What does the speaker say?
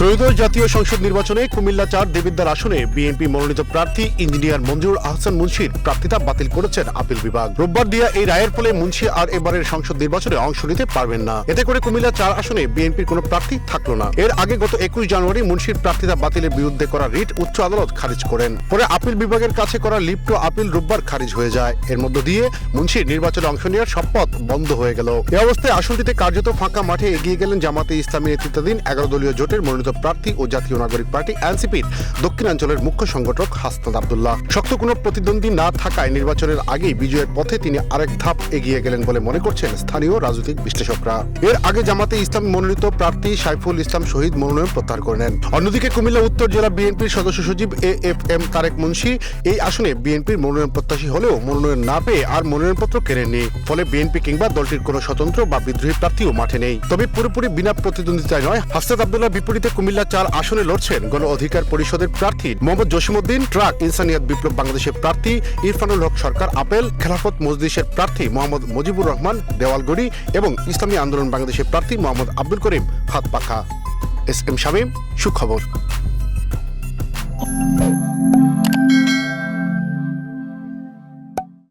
ত্রয়োদশ জাতীয় সংসদ নির্বাচনে কুমিল্লা চার দেবিদ্বার আসনে বিএনপি মনোনীত প্রার্থী ইঞ্জিনিয়ার মঞ্জুর আহসান মুন্সির প্রার্থিতা বাতিল করেছেন আপিল বিভাগ। রোববার দিয়া এই রায়ের ফলে মুন্সি আর এবারের সংসদ নির্বাচনে অংশ নিতে পারবেন না। এতে করে কুমিল্লা চার আসনে বিএনপির কোনো প্রার্থী থাকল না। এর আগে গত একুশ জানুয়ারি মুন্সির প্রার্থিতা বাতিলের বিরুদ্ধে করা রিট উচ্চ আদালত খারিজ করেন। পরে আপিল বিভাগের কাছে করা লিপ্ট আপিল রোববার খারিজ হয়ে যায়। এর মধ্য দিয়ে মুন্সির নির্বাচনে অংশ নেওয়ার সব পথ বন্ধ হয়ে গেল। এ অবস্থায় আসনটিতে কার্যত ফাঁকা মাঠে এগিয়ে গেলেন জামাতে ইসলামী নেতৃত্বাধীন এগারো দলীয় জোটের মনোনীত প্রার্থী ও জাতীয় নাগরিক পার্টি এনসিপির দক্ষিণাঞ্চলের মুখ্য সংগঠক হাসনাদ আবদুল্লাহ। শক্ত কোনো প্রতিদ্বন্দ্বী না থাকায় নির্বাচনের আগেই বিজয়ের পথে তিনি আরেক ধাপ এগিয়ে গেলেন বলে মনে করছেন স্থানীয় রাজনৈতিক বিশ্লেষকরা। এর আগে জামাতে ইসলাম মনোনীত প্রার্থী সাইফুল ইসলাম শহীদ মনোনয়ন প্রত্যাহার করে নেন। অন্যদিকে কুমিল্লা উত্তর জেলা বিএনপির সদস্য সচিব A F M Tarek Munshi এই আসনে বিএনপির মনোনয়ন প্রত্যাশী হলেও মনোনয়ন না পেয়ে আর মনোনয়নপত্র কেনেননি ফলে বিএনপি কিংবা দলটির কোনো স্বতন্ত্র বা বিদ্রোহী প্রার্থীও মাঠে নেই। তবে পুরোপুরি বিনা প্রতিদ্বন্দ্বিতায় নয় হাসনাত আবদুল্লাহ বিপরীতে কুমিল্লা চার আসনে লড়ছেন গণ অধিকার পরিষদের প্রার্থী মোহাম্মদ জসিমউদ্দিন, ট্রাক, ইনসানিয়াত বিপ্লব বাংলাদেশের প্রার্থী ইরফানুল হক সরকার, আপেল, খেলাফত মজলিসের প্রার্থী মোহাম্মদ মুজিবুর রহমান, দেওয়ালগড়ি এবং ইসলামী আন্দোলন বাংলাদেশের প্রার্থী মোহাম্মদ আব্দুল করিম হাত পাখা এস এম শামীম, সুখবর।